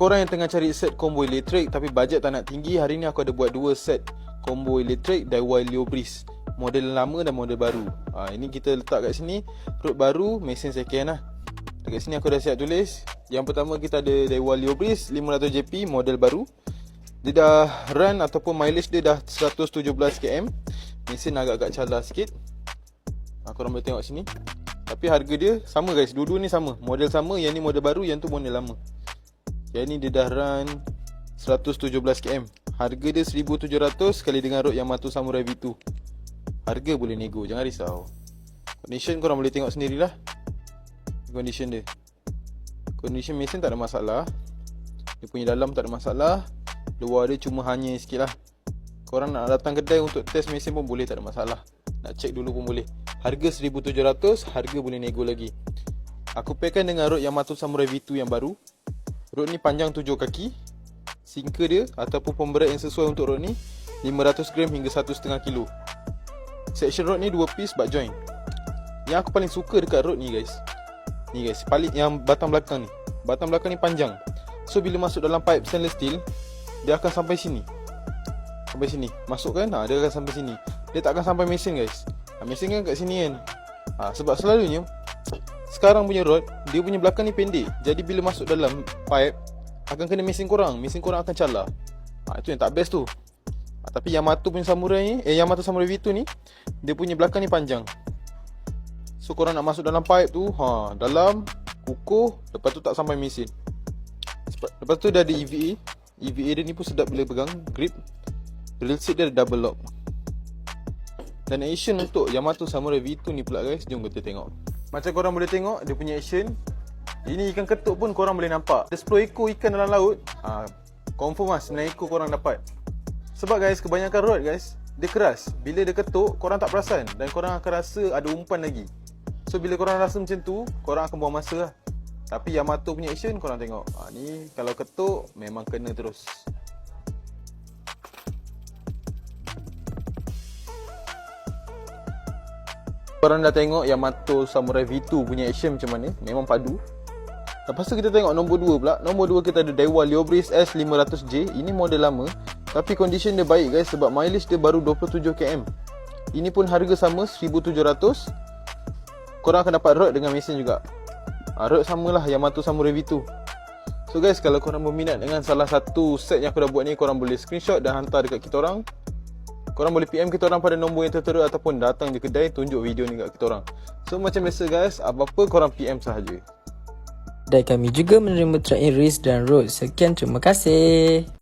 korang yang tengah cari set combo elektrik tapi bajet tak nak tinggi, hari ni aku ada buat dua set combo elektrik Daiwa Leo Breeze. Model lama dan model baru. Ha, ini kita letak kat sini, road baru, mesin second lah. Dekat sini aku dah siap tulis. Yang pertama kita ada Daiwa Leo Breeze 500 JP model baru. Dia dah run ataupun mileage dia dah 117 km. Mesin agak-agak calar sikit. Ha, korang boleh tengok sini. Tapi harga dia sama guys. Dua-dua ni sama. Model sama. Yang ni model baru. Yang tu model lama. Yang ni dia dah run 117 km. Harga dia 1700 kali dengan road Yamato Samurai V2. Harga boleh nego. Jangan risau. Condition korang boleh tengok sendirilah. Condition dia. Condition mesin tak ada masalah. Dia punya dalam tak ada masalah. Luar dia cuma hanya sikit lah. Korang nak datang kedai untuk test mesin pun boleh tak ada masalah. Nak check dulu pun boleh. Harga 1700, harga boleh nego lagi. Aku pairkan dengan rod Yamato Samurai V2 yang baru. Rod ni panjang 7 kaki. Sinker dia ataupun pemberat yang sesuai untuk rod ni 500 gram hingga 1.5 kilo. Section rod ni 2 piece butt joint. Yang aku paling suka dekat rod ni guys. Ni guys, paling yang batang belakang ni. Batang belakang ni panjang. So bila masuk dalam pipe stainless steel, dia akan sampai sini. Sampai sini. Masuk kan? Ha, dia akan sampai sini. Dia tak akan sampai mesin guys. Ha, mesin kan kat sini kan. Ha, sebab selalunya sekarang punya rod, dia punya belakang ni pendek. Jadi bila masuk dalam pipe akan kena mesin korang. Mesin korang akan calar. Ha, itu yang tak best tu. Ha, tapi Yamato punya Samurai ni, eh Yamato Samurai V2 ni, dia punya belakang ni panjang. So korang nak masuk dalam pipe tu, ha, dalam kukuh, lepas tu tak sampai mesin. Lepas tu dah ada EVA. EVA dia ni pun sedap bila pegang grip. Drill seat dia ada double lock. Dan action untuk Yamato Samurai V2 ni pula guys, jom kita tengok. Macam korang boleh tengok dia punya action. Ini ikan ketuk pun korang boleh nampak. Ada 10 ekor ikan dalam laut. Ha, confirm lah 9 ekor korang dapat. Sebab guys, kebanyakan rod guys, dia keras. Bila dia ketuk, korang tak perasan. Dan korang akan rasa ada umpan lagi. So bila korang rasa macam tu, korang akan buang masa lah. Tapi Yamato punya action korang tengok. Ha, ni kalau ketuk, memang kena terus. Korang dah tengok Yamato Samurai V2 punya action macam mana? Memang padu. Lepas tu kita tengok nombor 2 pula. Nombor 2 kita ada Daiwa Leo Breeze S500J Ini model lama Tapi condition dia baik guys Sebab mileage dia baru 27km Ini pun harga sama 1700 Korang akan dapat rod dengan mesin juga. Ha, Rod samalah Yamato Samurai V2 So guys kalau korang berminat dengan salah satu set yang aku dah buat ni Korang boleh screenshot dan hantar dekat kita orang Korang boleh PM kita orang pada nombor yang tertera ataupun datang di kedai tunjuk video ni kat kita orang. So macam biasa guys, apa-apa korang PM sahaja. Dan kami juga menerima in race dan road. Sekian terima kasih.